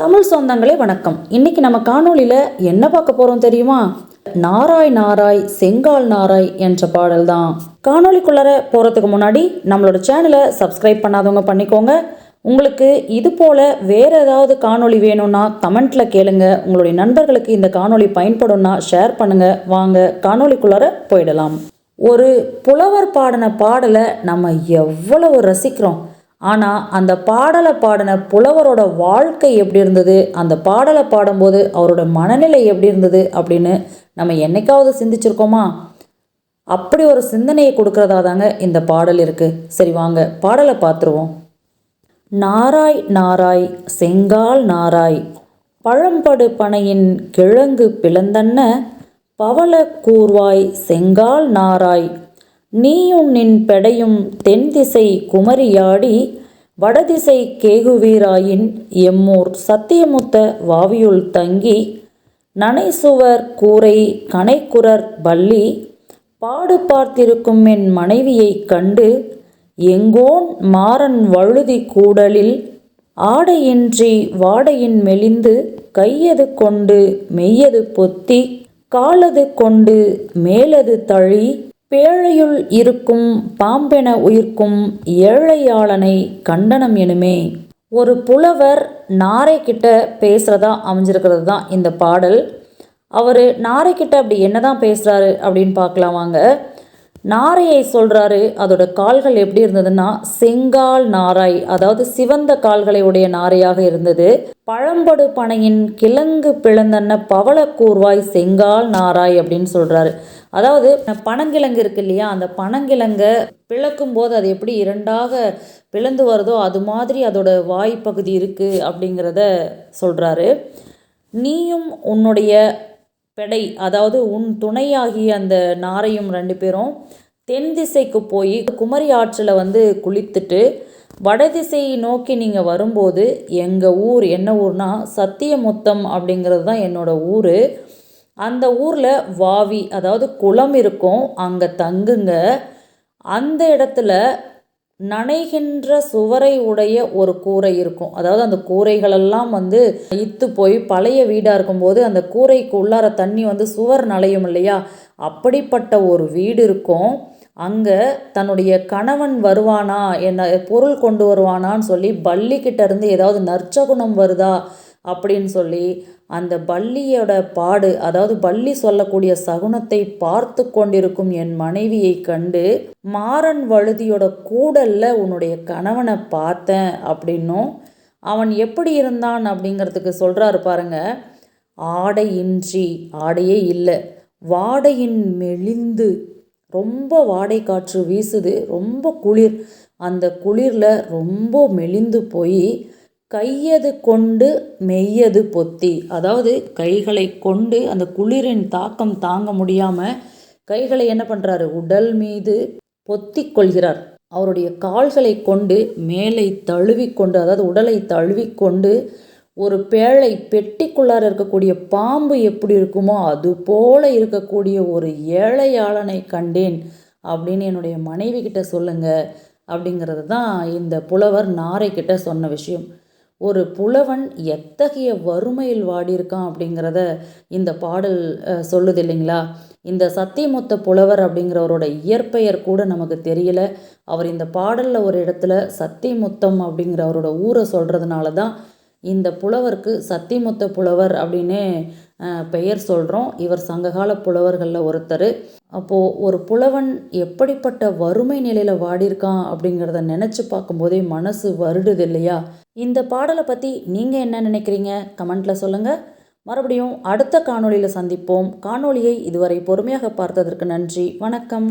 தமிழ் சொந்தங்களே வணக்கம். இன்னைக்கு நம்ம காணொலியில் என்ன பார்க்க போகிறோம் தெரியுமா? நாராய் நாராய் செங்கால் நாராய் என்ற பாடல் தான் காணொளிக்குள்ளார போகிறதுக்கு முன்னாடி நம்மளோட சேனலை சப்ஸ்கிரைப் பண்ணாதவங்க பண்ணிக்கோங்க. உங்களுக்கு இது போல் வேறு ஏதாவது காணொளி வேணும்னா கமெண்ட்டில் கேளுங்க. உங்களுடைய நண்பர்களுக்கு இந்த காணொளி பயன்படும்னா ஷேர் பண்ணுங்கள் வாங்க காணொளிக்குள்ளார போயிடலாம். ஒரு புலவர் பாடின பாடலை நம்ம எவ்வளவு ரசிக்கிறோம். ஆனால் அந்த பாடலை பாடின புலவரோட வாழ்க்கை எப்படி இருந்தது? அந்த பாடலை பாடும்போது அவரோட மனநிலை எப்படி இருந்தது? அப்படின்னு நம்ம என்னைக்காவது சிந்திச்சிருக்கோமா? அப்படி ஒரு சிந்தனையை கொடுக்கறதா தாங்க இந்த பாடல் இருக்குது சரி வாங்க பாடலை பார்த்துருவோம். நாராய் நாராய் செங்கால் நாராய் பழம்படு பனையின் கிழங்கு பிளந்தன்ன பவள கூர்வாய் செங்கால் நாராய் நீயும் நின் பெடையும் தென் திசை குமரியாடி வடதிசை கேகுவீராயின் எம்மூர் சத்தியமுத்த வாவியுள் தங்கி நனைசுவர் கூரை கனைக்குரர் பள்ளி பாடு பார்த்திருக்கும் என் மனைவியைக் கண்டு எங்கோன் மாறன் வழுதி கூடலில் ஆடையின்றி வாடையின் மெலிந்து கையது கொண்டு மெய்யது பொத்தி காலது கொண்டு மேலது தழி பேழையுள் இருக்கும் பாம்பென உயிர்க்கும் ஏழையாளனை கண்டனம் எனுமே. ஒரு புலவர் நாரை கிட்ட பேசுகிறதா அமைஞ்சிருக்கிறது தான் இந்த பாடல். அவர் நாரை கிட்ட அப்படி என்னதான் பேசுகிறாரு அப்படின்னு பார்க்கலாம் வாங்க. நாரையை சொல்கிறாரு அதோட கால்கள் எப்படி இருந்ததுன்னா செங்கால் நாராய் அதாவது சிவந்த கால்களை உடைய நாரையாக இருந்தது. பழம்படு பனையின் கிழங்கு பிளந்தன்ன பவளக்கூர்வாய் செங்கால் நாராய் அப்படின்னு சொல்கிறாரு அதாவது பனங்கிழங்கு இருக்கு இல்லையா அந்த பனங்கிழங்கை பிளக்கும் போது அது எப்படி இரண்டாக பிளந்து வருதோ அது மாதிரி அதோட வாய்ப்பகுதி இருக்குது அப்படிங்கிறத சொல்கிறாரு நீயும் உன்னுடைய பெடை அதாவது உன் துணையாகிய அந்த நாரையும் ரெண்டு பேரும் தென் திசைக்கு போய் குமரி ஆற்றில் வந்து குளித்துட்டு வடதிசையை நோக்கி நீங்கள் வரும்போது எங்கள் ஊர் என்ன ஊர்னா சத்தியமுத்தம் அப்படிங்கிறது தான் என்னோடய ஊர். அந்த ஊரில் வாவி அதாவது குளம் இருக்கும் அங்கே தங்குங்க. அந்த இடத்துல நனைகின்ற சுவரை உடைய ஒரு கூரை இருக்கும். அதாவது அந்த கூரைகளெல்லாம் வந்து இத்து போய் பழைய வீடாக இருக்கும்போது அந்த கூரைக்கு உள்ளார தண்ணி வந்து சுவர் நலையும் இல்லையா? அப்படிப்பட்ட ஒரு வீடு இருக்கும். அங்கே தன்னுடைய கணவன் வருவானா? என்ன பொருள் கொண்டு வருவானான்னு சொல்லி பள்ளிக்கிட்ட இருந்து ஏதாவது நற்சகுணம் வருதா? அப்படின்னு சொல்லி அந்த பள்ளியோட பாடு அதாவது பள்ளி சொல்லக்கூடிய சகுனத்தை பார்த்து கொண்டிருக்கும் என் மனைவியை கண்டு மாறன் வழுதியோட கூடல்ல உன்னுடைய கணவனை பார்த்தேன் அப்படின்னும். அவன் எப்படி இருந்தான்? அப்படிங்கிறதுக்கு சொல்கிறாரு பாருங்க. ஆடையின்றி ஆடையே இல்லை. வாடையின் மெலிந்து ரொம்ப வாடை காற்று வீசுது ரொம்ப குளிர். அந்த குளிரில் ரொம்ப மெலிந்து போய் கையது கொண்டு மெய்யது பொத்தி. அதாவது கைகளை கொண்டு அந்த குளிரின் தாக்கம் தாங்க முடியாமல் கைகளை என்ன பண்ணுறாரு உடல் மீது பொத்தி கொள்கிறார். அவருடைய கால்களை கொண்டு மேலை தழுவிக்கொண்டு அதாவது உடலை தழுவிக்கொண்டு ஒரு பேழை பெட்டிக்குள்ளார இருக்கக்கூடிய பாம்பு எப்படி இருக்குமோ அது போல இருக்கக்கூடிய ஒரு ஏழையாளனை கண்டேன் அப்படின்னு என்னுடைய மனைவி கிட்ட சொல்லுங்க அப்படிங்கிறது தான் இந்த புலவர் நாரை கிட்ட சொன்ன விஷயம். ஒரு புலவன் எத்தகைய வறுமையில் வாடியிருக்கான் அப்படிங்கிறத இந்த பாடல் சொல்லுது இல்லைங்களா? இந்த சத்தியமுத்த புலவர் அப்படிங்கிறவரோட இயற்பெயர் கூட நமக்கு தெரியல. அவர் இந்த பாடலில் ஒரு இடத்துல சத்தியமுத்தம் அப்படிங்கிறவரோட ஊரை சொல்கிறதுனால தான் இந்த புலவருக்கு சத்தியமுத்த புலவர் அப்படின்னு பெயர் சொல்கிறோம் இவர் சங்ககால புலவர்களில் ஒருத்தர். அப்போது ஒரு புலவன் எப்படிப்பட்ட வறுமை நிலையில் வாடியிருக்கான் அப்படிங்கிறத நினச்சி பார்க்கும்போதே மனசு வருடுது இல்லையா? இந்த பாடலை பற்றி நீங்கள் என்ன நினைக்கிறீங்க? கமெண்ட்டில் சொல்லுங்கள் மறுபடியும் அடுத்த காணொளியில் சந்திப்போம். காணொளியை இதுவரை பொறுமையாக பார்த்ததற்கு நன்றி. வணக்கம்.